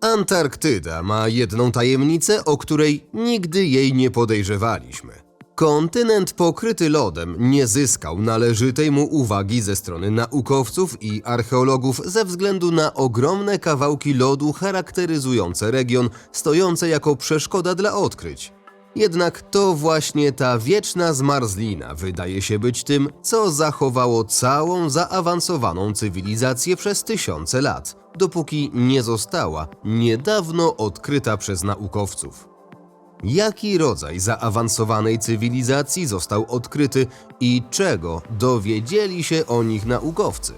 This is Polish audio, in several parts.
Antarktyda ma jedną tajemnicę, o której nigdy jej nie podejrzewaliśmy. Kontynent pokryty lodem nie zyskał należytej mu uwagi ze strony naukowców i archeologów ze względu na ogromne kawałki lodu charakteryzujące region, stojące jako przeszkoda dla odkryć. Jednak to właśnie ta wieczna zmarzlina wydaje się być tym, co zachowało całą zaawansowaną cywilizację przez tysiące lat, dopóki nie została niedawno odkryta przez naukowców. Jaki rodzaj zaawansowanej cywilizacji został odkryty i czego dowiedzieli się o nich naukowcy?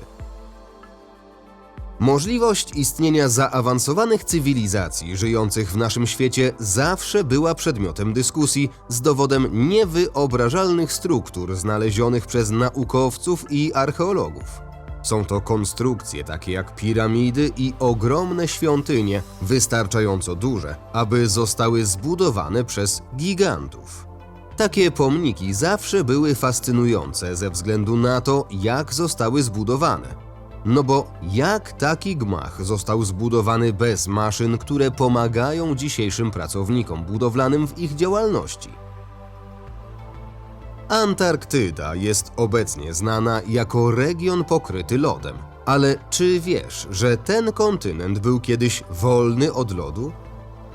Możliwość istnienia zaawansowanych cywilizacji żyjących w naszym świecie zawsze była przedmiotem dyskusji z dowodem niewyobrażalnych struktur znalezionych przez naukowców i archeologów. Są to konstrukcje takie jak piramidy i ogromne świątynie, wystarczająco duże, aby zostały zbudowane przez gigantów. Takie pomniki zawsze były fascynujące ze względu na to, jak zostały zbudowane. No bo jak taki gmach został zbudowany bez maszyn, które pomagają dzisiejszym pracownikom budowlanym w ich działalności? Antarktyda jest obecnie znana jako region pokryty lodem. Ale czy wiesz, że ten kontynent był kiedyś wolny od lodu?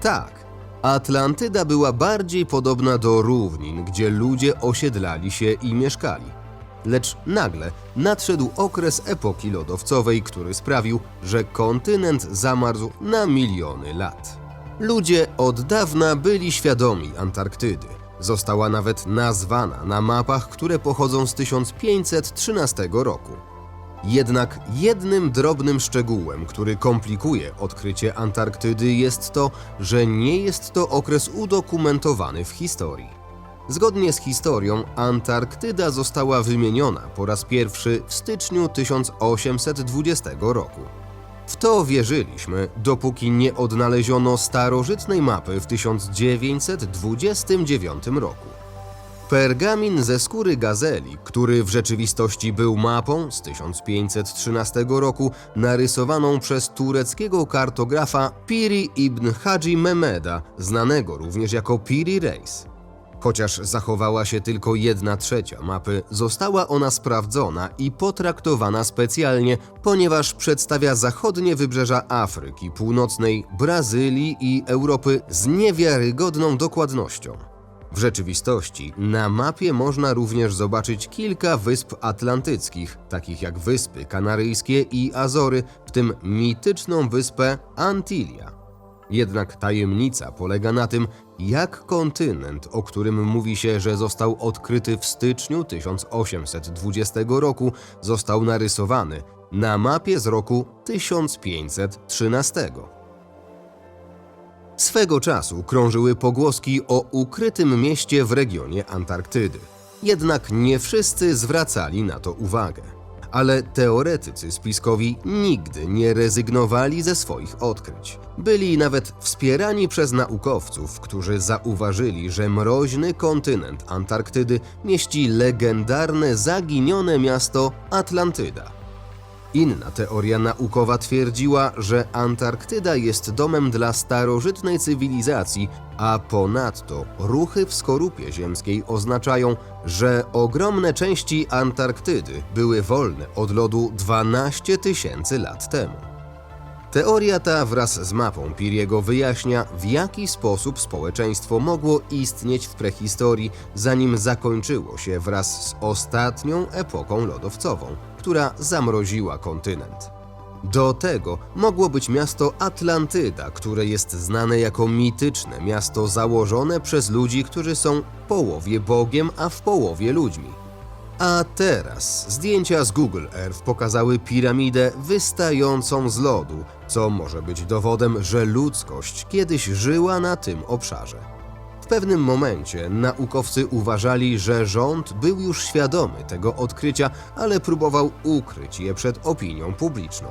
Tak. Atlantyda była bardziej podobna do równin, gdzie ludzie osiedlali się i mieszkali. Lecz nagle nadszedł okres epoki lodowcowej, który sprawił, że kontynent zamarzł na miliony lat. Ludzie od dawna byli świadomi Antarktydy. Została nawet nazwana na mapach, które pochodzą z 1513 roku. Jednak jednym drobnym szczegółem, który komplikuje odkrycie Antarktydy, jest to, że nie jest to okres udokumentowany w historii. Zgodnie z historią, Antarktyda została wymieniona po raz pierwszy w styczniu 1820 roku. W to wierzyliśmy, dopóki nie odnaleziono starożytnej mapy w 1929 roku. Pergamin ze skóry gazeli, który w rzeczywistości był mapą z 1513 roku, narysowaną przez tureckiego kartografa Piri ibn Hadzi Mehmeda, znanego również jako Piri Reis. Chociaż zachowała się tylko jedna trzecia mapy, została ona sprawdzona i potraktowana specjalnie, ponieważ przedstawia zachodnie wybrzeża Afryki Północnej, Brazylii i Europy z niewiarygodną dokładnością. W rzeczywistości na mapie można również zobaczyć kilka wysp atlantyckich, takich jak Wyspy Kanaryjskie i Azory, w tym mityczną wyspę Antilia. Jednak tajemnica polega na tym, jak kontynent, o którym mówi się, że został odkryty w styczniu 1820 roku, został narysowany na mapie z roku 1513. Swego czasu krążyły pogłoski o ukrytym mieście w regionie Antarktydy. Jednak nie wszyscy zwracali na to uwagę. Ale teoretycy spiskowi nigdy nie rezygnowali ze swoich odkryć. Byli nawet wspierani przez naukowców, którzy zauważyli, że mroźny kontynent Antarktydy mieści legendarne zaginione miasto Atlantyda. Inna teoria naukowa twierdziła, że Antarktyda jest domem dla starożytnej cywilizacji, a ponadto ruchy w skorupie ziemskiej oznaczają, że ogromne części Antarktydy były wolne od lodu 12 tysięcy lat temu. Teoria ta wraz z mapą Piriego wyjaśnia, w jaki sposób społeczeństwo mogło istnieć w prehistorii, zanim zakończyło się wraz z ostatnią epoką lodowcową, która zamroziła kontynent. Do tego mogło być miasto Atlantyda, które jest znane jako mityczne miasto założone przez ludzi, którzy są w połowie Bogiem, a w połowie ludźmi. A teraz zdjęcia z Google Earth pokazały piramidę wystającą z lodu, co może być dowodem, że ludzkość kiedyś żyła na tym obszarze. W pewnym momencie naukowcy uważali, że rząd był już świadomy tego odkrycia, ale próbował ukryć je przed opinią publiczną.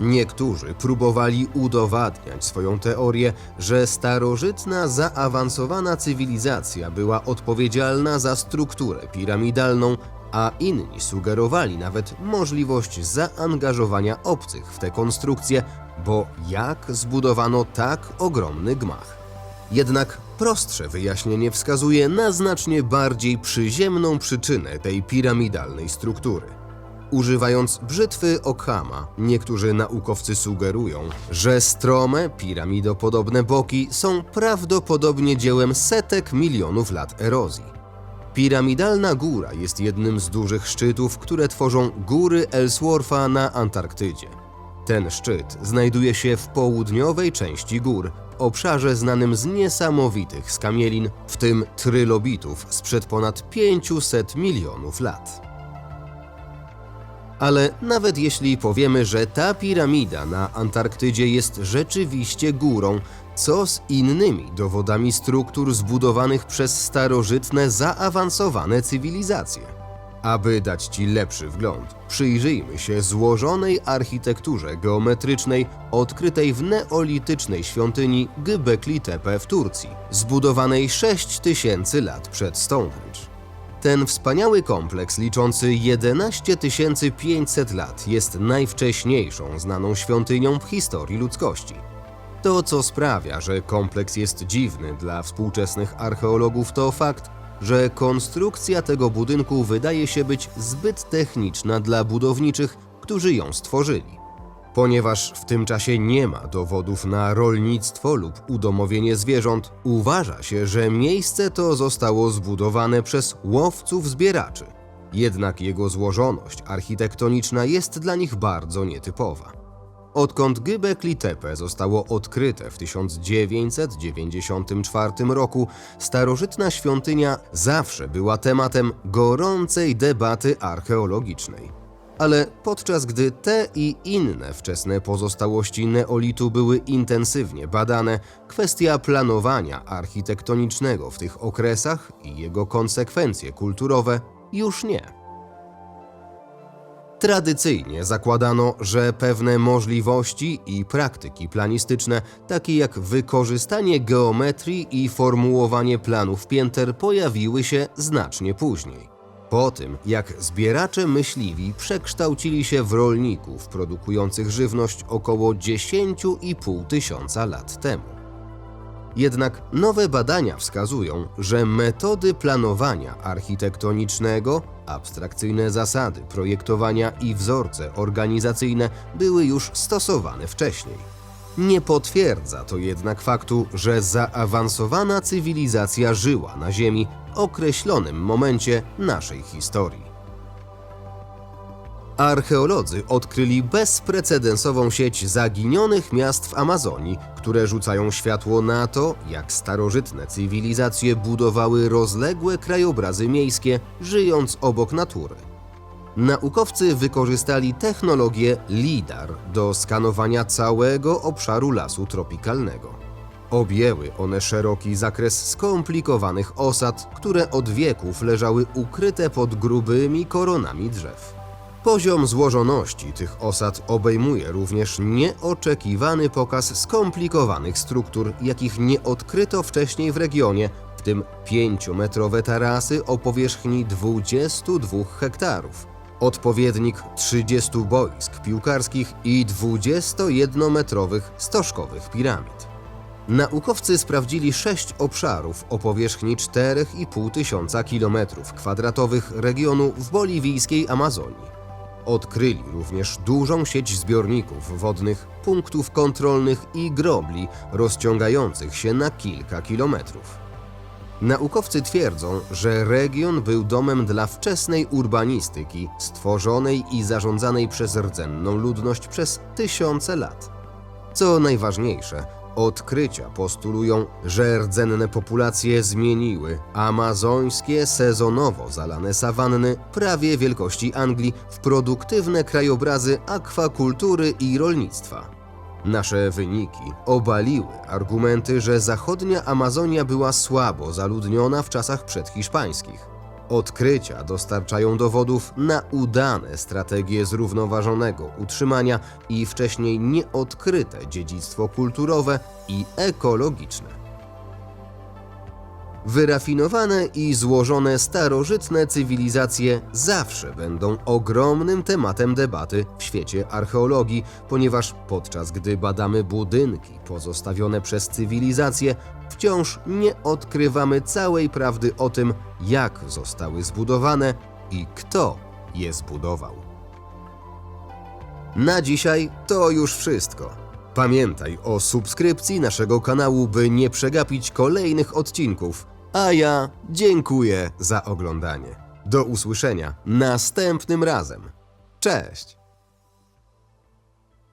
Niektórzy próbowali udowadniać swoją teorię, że starożytna, zaawansowana cywilizacja była odpowiedzialna za strukturę piramidalną a inni sugerowali nawet możliwość zaangażowania obcych w tę konstrukcję, bo jak zbudowano tak ogromny gmach? Jednak prostsze wyjaśnienie wskazuje na znacznie bardziej przyziemną przyczynę tej piramidalnej struktury. Używając brzytwy Okhama, niektórzy naukowcy sugerują, że strome, piramidopodobne boki są prawdopodobnie dziełem setek milionów lat erozji. Piramidalna góra jest jednym z dużych szczytów, które tworzą góry Ellswortha na Antarktydzie. Ten szczyt znajduje się w południowej części gór, obszarze znanym z niesamowitych skamielin, w tym trylobitów sprzed ponad 500 milionów lat. Ale nawet jeśli powiemy, że ta piramida na Antarktydzie jest rzeczywiście górą, co z innymi dowodami struktur zbudowanych przez starożytne, zaawansowane cywilizacje? Aby dać Ci lepszy wgląd, przyjrzyjmy się złożonej architekturze geometrycznej odkrytej w neolitycznej świątyni Göbekli Tepe w Turcji, zbudowanej 6000 lat przed Stonehenge. Ten wspaniały kompleks liczący 11 500 lat jest najwcześniejszą znaną świątynią w historii ludzkości. To, co sprawia, że kompleks jest dziwny dla współczesnych archeologów, to fakt, że konstrukcja tego budynku wydaje się być zbyt techniczna dla budowniczych, którzy ją stworzyli. Ponieważ w tym czasie nie ma dowodów na rolnictwo lub udomowienie zwierząt, uważa się, że miejsce to zostało zbudowane przez łowców-zbieraczy. Jednak jego złożoność architektoniczna jest dla nich bardzo nietypowa. Odkąd Göbekli Tepe zostało odkryte w 1994 roku, starożytna świątynia zawsze była tematem gorącej debaty archeologicznej. Ale podczas gdy te i inne wczesne pozostałości neolitu były intensywnie badane, kwestia planowania architektonicznego w tych okresach i jego konsekwencje kulturowe już nie. Tradycyjnie zakładano, że pewne możliwości i praktyki planistyczne, takie jak wykorzystanie geometrii i formułowanie planów pięter, pojawiły się znacznie później. Po tym, jak zbieracze myśliwi przekształcili się w rolników produkujących żywność około 10,5 tysiąca lat temu. Jednak nowe badania wskazują, że metody planowania architektonicznego, abstrakcyjne zasady projektowania i wzorce organizacyjne były już stosowane wcześniej. Nie potwierdza to jednak faktu, że zaawansowana cywilizacja żyła na Ziemi określonym momencie naszej historii. Archeolodzy odkryli bezprecedensową sieć zaginionych miast w Amazonii, które rzucają światło na to, jak starożytne cywilizacje budowały rozległe krajobrazy miejskie, żyjąc obok natury. Naukowcy wykorzystali technologię LIDAR do skanowania całego obszaru lasu tropikalnego. Objęły one szeroki zakres skomplikowanych osad, które od wieków leżały ukryte pod grubymi koronami drzew. Poziom złożoności tych osad obejmuje również nieoczekiwany pokaz skomplikowanych struktur, jakich nie odkryto wcześniej w regionie, w tym 5-metrowe tarasy o powierzchni 22 hektarów, odpowiednik 30 boisk piłkarskich i 21-metrowych stożkowych piramid. Naukowcy sprawdzili sześć obszarów o powierzchni 4,5 tysiąca kilometrów kwadratowych regionu w boliwijskiej Amazonii. Odkryli również dużą sieć zbiorników wodnych, punktów kontrolnych i grobli rozciągających się na kilka kilometrów. Naukowcy twierdzą, że region był domem dla wczesnej urbanistyki, stworzonej i zarządzanej przez rdzenną ludność przez tysiące lat. Co najważniejsze, odkrycia postulują, że rdzenne populacje zmieniły amazońskie sezonowo zalane sawanny prawie wielkości Anglii w produktywne krajobrazy akwakultury i rolnictwa. Nasze wyniki obaliły argumenty, że zachodnia Amazonia była słabo zaludniona w czasach przedhiszpańskich. Odkrycia dostarczają dowodów na udane strategie zrównoważonego utrzymania i wcześniej nieodkryte dziedzictwo kulturowe i ekologiczne. Wyrafinowane i złożone starożytne cywilizacje zawsze będą ogromnym tematem debaty w świecie archeologii, ponieważ podczas gdy badamy budynki pozostawione przez cywilizacje, wciąż nie odkrywamy całej prawdy o tym, jak zostały zbudowane i kto je zbudował. Na dzisiaj to już wszystko. Pamiętaj o subskrypcji naszego kanału, by nie przegapić kolejnych odcinków. A ja dziękuję za oglądanie. Do usłyszenia następnym razem. Cześć!